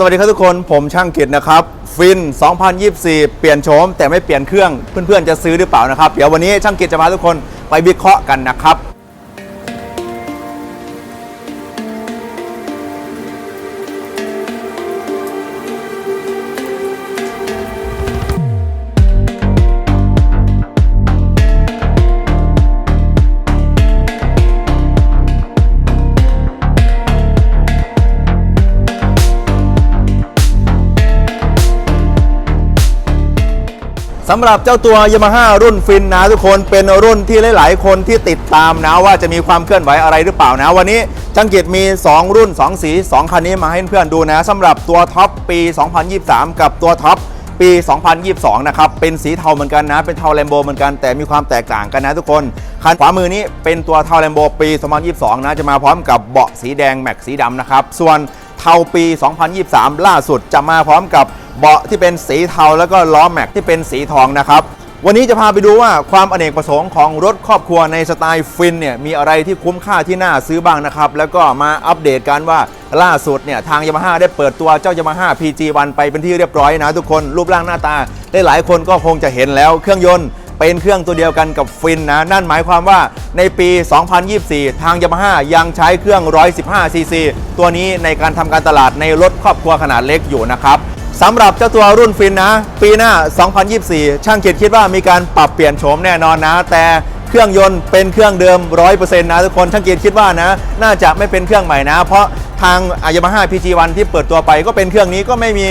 สวัสดีครับทุกคนผมช่างกิจนะครับฟิน 2024 เปลี่ยนโฉมแต่ไม่เปลี่ยนเครื่องเพื่อนๆจะซื้อหรือเปล่านะครับ เดี๋ยววันนี้ช่างกิจจะพาทุกคนไปวิเคราะห์กันนะครับ สำหรับเจ้าตัว Yamaha รุ่นฟินนะทุกคนเป็นรุ่นที่หลาย ๆ คนที่ติดตามนะว่าจะมีความเคลื่อนไหวอะไรหรือเปล่านะ วันนี้ช่างกิจมี 2 รุ่น 2 สี 2 คันนี้มาให้เพื่อนดูนะสำหรับตัวท็อปปี 2023 กับตัวท็อปปี 2022 นะครับ เป็นสีเทาเหมือนกันนะ เป็นเทาแลมโบเหมือนกัน แต่มีความแตกต่างกันนะทุกคน คันขวามือนี้เป็นตัวเทาแลมโบปี 2022 นะ จะมาพร้อมกับเบาะสีแดงแม็กสีดำนะครับ ส่วนเทาปี 2023 ล่าสุดจะมาพร้อมกับ เบาะที่เป็นสีเทาแล้วก็ล้อแม็กที่เป็นสีทองนะครับ วันนี้จะพาไปดูว่าความอเนกประสงค์ของรถครอบครัวในสไตล์ฟินเนี่ยมีอะไรที่คุ้มค่าที่น่าซื้อบ้างนะครับ แล้วก็มาอัปเดตกันว่าล่าสุดเนี่ยทางยามาฮ่าได้เปิดตัวเจ้ายามาฮ่า PG1 ไปเป็นที่เรียบร้อยนะทุกคนรูปร่างหน้าตาได้หลายคนก็คงจะเห็นแล้วเครื่องยนต์เป็นเครื่องตัวเดียวกันกับฟินนะ นั่นหมายความว่าในปี 2024 ทางยามาฮ่ายังใช้เครื่อง 115 ซีซี ตัวนี้ในการทำการตลาดในรถครอบครัวขนาดเล็กอยู่นะครับ สำหรับเจ้าตัวรุ่นฟินนะ ปีหน้า 2024 ช่างเกียรติคิดว่ามีการปรับเปลี่ยนโฉมแน่นอนนะ แต่เครื่องยนต์เป็นเครื่องเดิม 100%นะทุกคนช่างเกียรติคิดว่านะ น่าจะไม่เป็นเครื่องใหม่นะ เพราะทางยามาฮ่า PG1 ที่เปิดตัวไปก็เป็นเครื่องนี้ก็ไม่มี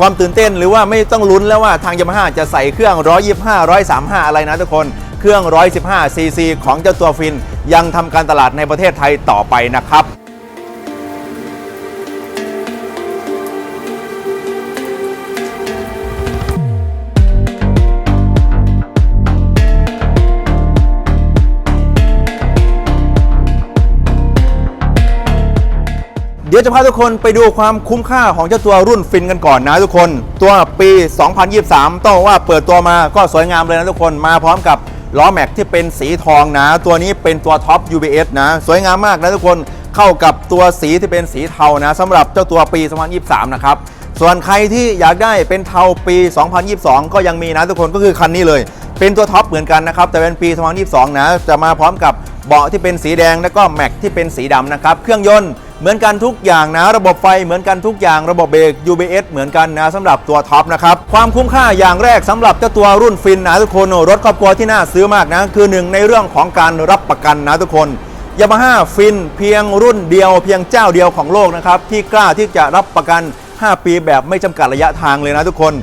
ความตื่นเต้น หรือว่าไม่ต้องลุ้นแล้วว่าทางยามาฮ่าจะใส่เครื่อง 125 135 อะไรนะทุกคนเครื่อง 115 ซีซีของเจ้าตัวฟินยังทำการตลาดในประเทศไทยต่อไปนะครับ ดี๋ยวจะพาทุกคนไปดูความคุ้มค่าของเจ้าตัวรุ่นฟินกันก่อนนะทุกคน ตัวปี 2023 ต้องบอกว่าเปิดตัวมาก็สวยงามเลยนะทุกคนมาพร้อมกับล้อแม็กที่เป็นสีทองนะ ตัวนี้เป็นตัวท็อป UBS นะ สวยงามมากนะทุกคนเข้ากับตัวสีที่เป็นสีเทานะสำหรับเจ้าตัวปี 2023 นะครับส่วนใครที่อยากได้เป็นเทาปี 2022 ก็ยังมีนะทุกคนก็คือคันนี้เลย เป็นตัวท็อปเหมือนกันนะครับ แต่เป็นปี 2022 นะ จะมาพร้อมกับเบาะที่เป็นสีแดง แล้วก็แม็กที่เป็นสีดำนะครับ เครื่องยนต์ เหมือนกันทุกอย่างนะ ระบบไฟเหมือนกันทุกอย่างระบบเบรก UBS เหมือนกันนะสำหรับตัวท็อปนะครับความคุ้มค่าอย่างแรกสำหรับเจ้าตัวรุ่นฟินนะทุกคนรถครอบครัวที่น่าซื้อมากนะคือหนึ่งในเรื่องของการรับประกันนะทุกคนยามาฮ่าฟินเพียงรุ่นเดียวเพียงเจ้าเดียวของโลกนะครับที่กล้าที่จะรับประกัน 5 ปีแบบไม่จำกัดระยะทางเลยนะทุกคน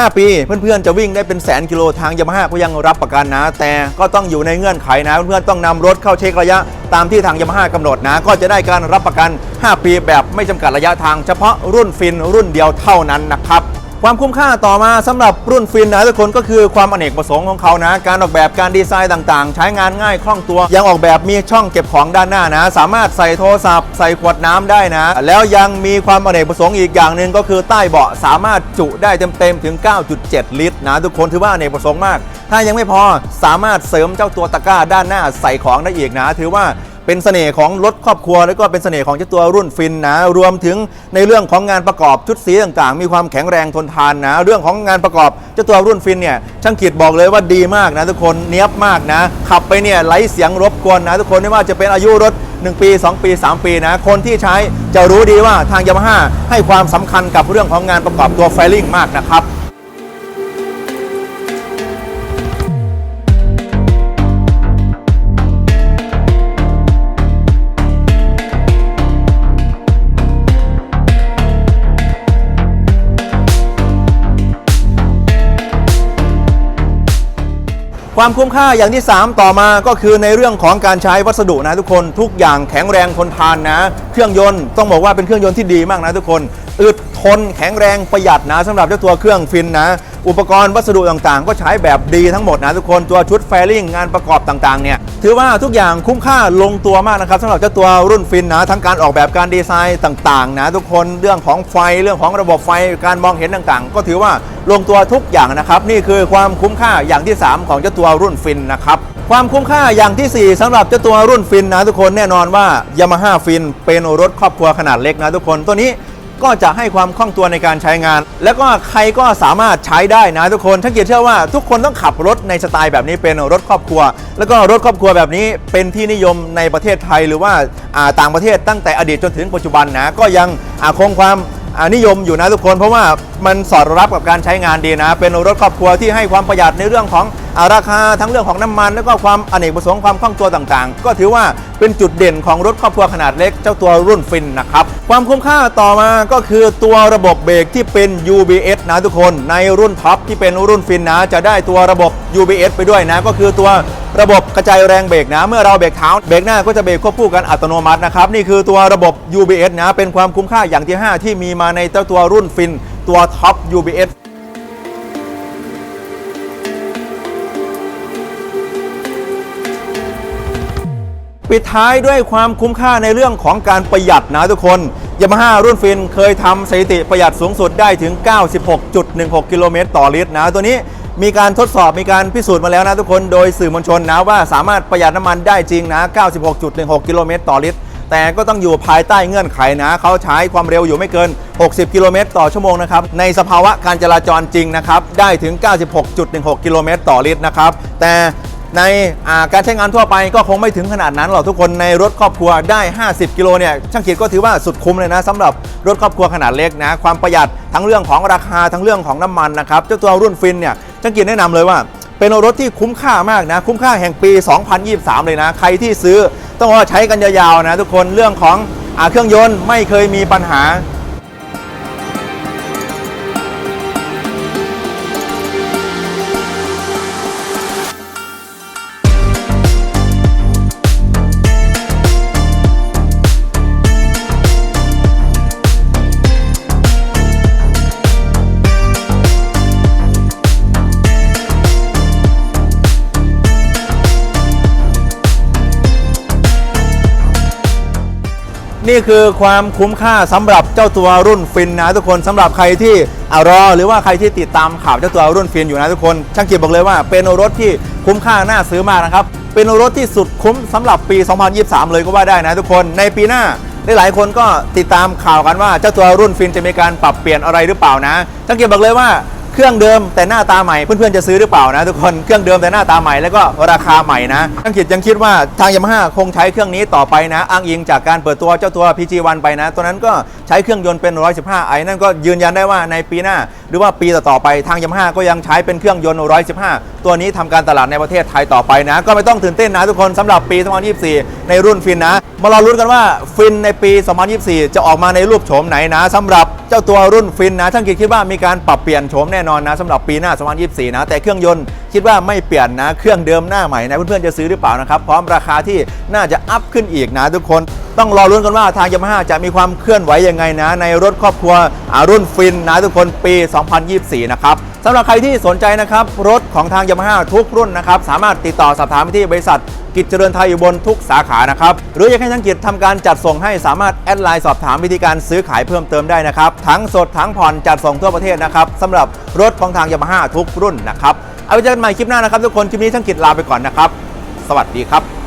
5 ปี เพื่อนๆจะวิ่งได้เป็นแสนกิโลทางยามาฮ่าก็ยังรับประกันนะ แต่ก็ต้องอยู่ในเงื่อนไขนะเพื่อนๆต้องนำรถเข้าเช็คระยะตามที่ทางยามาฮ่ากำหนดนะ ก็จะได้การรับประกัน 5 ปีแบบไม่จำกัดระยะทางเฉพาะรุ่นฟินรุ่นเดียวเท่านั้นนะครับ ความคุ้มค่าต่อมาสำหรับรุ่นฟินนะทุกคนก็คือความอเนกประสงค์ของเขานะ การออกแบบการดีไซน์ต่างๆ ใช้งานง่ายคล่องตัว ยังออกแบบมีช่องเก็บของด้านหน้านะ สามารถใส่โทรศัพท์ใส่ขวดน้ำได้นะ แล้วยังมีความอเนกประสงค์อีกอย่างหนึ่งก็คือใต้เบาะสามารถจุได้เต็มๆถึง 9.7 ลิตรนะทุกคนถือว่าอเนกประสงค์มาก ถ้ายังไม่พอสามารถเสริมเจ้าตัวตะกร้าด้านหน้าใส่ของได้อีกนะ ถือว่า เป็นเสน่ห์ของรถครอบครัว แล้วก็เป็นเสน่ห์ของเจ้าตัวรุ่นฟินนะรวมถึงในเรื่องของงานประกอบชุดสีต่างๆ มีความแข็งแรงทนทานนะเรื่องของงานประกอบเจ้าตัวรุ่นฟินเนี่ยช่างกิจบอกเลยว่าดีมากนะทุกคนเนี้ยบมากนะ ขับไปเนี่ยไร้เสียงรบกวนนะทุกคนไม่ว่าจะเป็นอายุรถ 1 ปี 2 ปี 3 ปีนะคนที่ใช้จะรู้ดีว่าทางยามาฮ่าให้ความสำคัญกับเรื่องของงานประกอบตัวไฟลิ่งมากนะครับ ความคุ้มค่าอย่างที่ 3 ต่อมาก็คือในเรื่องของการใช้วัสดุนะทุกคนทุกอย่างแข็งแรงทนทานนะ เครื่องยนต์ต้องบอกว่าเป็นเครื่องยนต์ที่ดีมากนะทุกคน อึดทนแข็งแรงประหยัดนะสำหรับเจ้าตัวเครื่องฟินนะ อุปกรณ์วัสดุต่างๆ ก็ใช้แบบดีทั้งหมดนะทุกคนตัวชุดแฟริ่งงานประกอบต่างๆเนี่ยถือว่าทุกอย่างคุ้มค่าลงตัวมากนะครับสำหรับเจ้าตัวรุ่นฟินนะ ทั้งการออกแบบการดีไซน์ต่างๆนะทุกคนเรื่องของไฟเรื่องของระบบไฟการมองเห็นต่างๆ ก็ถือว่าลงตัวทุกอย่างนะครับ นี่คือความคุ้มค่าอย่างที่ 3 ของเจ้าตัวรุ่นฟินนะครับความคุ้มค่าอย่างทีสี่4สำหรับเจ้าตัวรุ่นฟินนะทุกคนแน่นอนว่า Yamaha ฟินเป็นรถครอบครัวขนาดเล็กนะทุกคนตัวนี้ ก็จะให้ความคล่องตัวในการใช้งาน แล้วก็ใครก็สามารถใช้ได้นะทุกคนถ้าเกียรติเชื่อว่าทุกคนต้องขับรถในสไตล์แบบนี้เป็นรถครอบครัว แล้วก็รถครอบครัวแบบนี้เป็นที่นิยมในประเทศไทยหรือว่าาต่างประเทศตั้งแต่อดีตจนถึงปัจจุบันนะก็ยังคงความนิยมอยู่นะทุกคนเพราะว่า มันสอดรับกับการใช้งานดีนะ เป็นรถครอบครัวที่ให้ความประหยัดในเรื่องของอาราคาทั้งเรื่องของน้ำมัน แล้วก็ความอเนกประสงค์ความคล่องตัวต่างๆ ก็ถือว่าเป็นจุดเด่นของรถครอบครัวขนาดเล็กเจ้าตัวรุ่นฟินนะครับ ความคุ้มค่าต่อมาก็คือตัวระบบเบรกที่เป็น UBS นะทุกคนในรุ่นท็อปที่เป็นรุ่นฟินนะ จะได้ตัวระบบ UBS ไปด้วยนะ ก็คือตัวระบบกระจายแรงเบรกนะ เมื่อเราเบรกเท้าเบรกหน้าก็จะเบรกควบคู่กันอัตโนมัตินะครับนี่คือตัวระบบ UBS นะเป็นความคุ้มค่าอย่างที่ 5 ที่มีมาในเจ้าตัวรุ่นฟิน ตัวท็อป UBS ปิดท้ายด้วยความคุ้มค่าในเรื่องของการประหยัดนะทุกคนยามาฮ่ารุ่นฟินเคยทำสถิติประหยัดสูงสุดได้ถึง 96.16 กิโลเมตรต่อลิตรนะตัวนี้มีการทดสอบมีการพิสูจน์มาแล้วนะทุกคนโดยสื่อมวลชนนะว่าสามารถประหยัดน้ำมันได้จริงนะ 96.16 กิโลเมตรต่อลิตร แต่ก็ต้องอยู่ภายใต้เงื่อนไขนะเขาใช้ความเร็วอยู่ไม่เกิน 60 กิโลเมตรต่อชั่วโมงนะครับในสภาวะการจราจรจริงนะครับได้ถึง 96.16 กิโลเมตรต่อลิตรนะครับแต่ในาการใช้งานทั่วไปก็คงไม่ถึงขนาดนั้นหรอกทุกคนในรถครอบครัวได้ 50 กิโลเนี่ยช่างขีดก็ถือว่าสุดคุ้มเลยนะสำหรับรถครอบครัวขนาดเล็กนะความประหยัดทั้งเรื่องของราคาทั้งเรื่องของน้ำมันนะครับเจ้าตัวรุ่นฟินเนี่ยช่างขีดแนะนำเลยว่า เป็นรถที่คุ้มค่ามากนะ คุ้มค่าแห่งปี 2023 เลยนะ ใครที่ซื้อต้องว่าใช้กันยาวๆนะทุกคนเรื่องของอเครื่องยนต์ไม่เคยมีปัญหา นี่คือความคุ้มค่าสำหรับเจ้าตัวรุ่นฟินนะทุกคนสำหรับใครที่อารอ หรือว่าใครที่ติดตามข่าวเจ้าตัวรุ่นฟินอยู่นะทุกคน ช่างเกียรบอกเลยว่าเป็นรถที่คุ้มค่าน่าซื้อมากนะครับ เป็นรถที่สุดคุ้มสำหรับปี 2023 เลยก็ว่าได้นะทุกคนในปีหน้าหลายๆคนก็ติดตามข่าวกันว่าเจ้าตัวรุ่นฟินจะมีการปรับเปลี่ยนอะไรหรือเปล่านะช่างเกียรบอกเลยว่า เครื่องเดิมแต่หน้าตาใหม่เพื่อนๆจะซื้อหรือเปล่านะทุกคนเครื่องเดิมแต่หน้าตาใหม่แล้วก็ราคาใหม่นะอังกฤษยังคิดว่าทางยามาฮ่าคงใช้เครื่องนี้ต่อไปนะ อ้างอิงจากการเปิดตัวเจ้าตัว PG1 ไปนะ ตัวนั้นก็ใช้เครื่องยนต์เป็น 115 ไอ้นั่นก็ยืนยันได้ว่าในปีหน้า หรือว่าปีต่อๆไปทางยามาฮ่าก็ยังใช้เป็นเครื่องยนต์ 115 ตัวนี้ทำการตลาดในประเทศไทยต่อไปนะ ก็ไม่ต้องตื่นเต้นนะทุกคนสำหรับปี 2024 ในรุ่นฟินนะ มารอลุ้นกันว่าฟินในปี 2024 จะออกมาในรูปโฉมไหนนะสำหรับเจ้าตัวรุ่นฟินนะท่านคิดว่ามีการปรับเปลี่ยนโฉมแน่นอนนะสำหรับปีหน้า 2024 นะ แต่เครื่องยนต์ คิดว่าไม่เปลี่ยนนะ เครื่องเดิมหน้าใหม่นะ เพื่อนๆจะซื้อหรือเปล่านะครับ พร้อมราคาที่น่าจะอัพขึ้นอีกนะทุกคนต้องรอลุ้นกันว่าทางยามาฮ่าจะมีความเคลื่อนไหวยังไงนะ ในรถครอบครัวรุ่นฟินนะทุกคนปี 2024 นะครับสำหรับใครที่สนใจนะครับรถของทางยามาฮ่าทุกรุ่นนะครับสามารถติดต่อสอบถามที่บริษัทกิจเจริญไทยอยู่บนทุกสาขานะครับหรืออยากให้ทั้งกิจทำการจัดส่งให้สามารถแอดไลน์สอบถามวิธีการซื้อขายเพิ่มเติมได้นะครับทั้งสดทั้งผ่อนจัดส่งทั่วประเทศนะครับสำหรับรถของทางยามาฮ่าทุกรุ่นนะครับ เอาไว้เจอกันใหม่คลิปหน้านะครับทุกคน คลิปนี้ทั้งกิจลาไปก่อนนะครับ สวัสดีครับ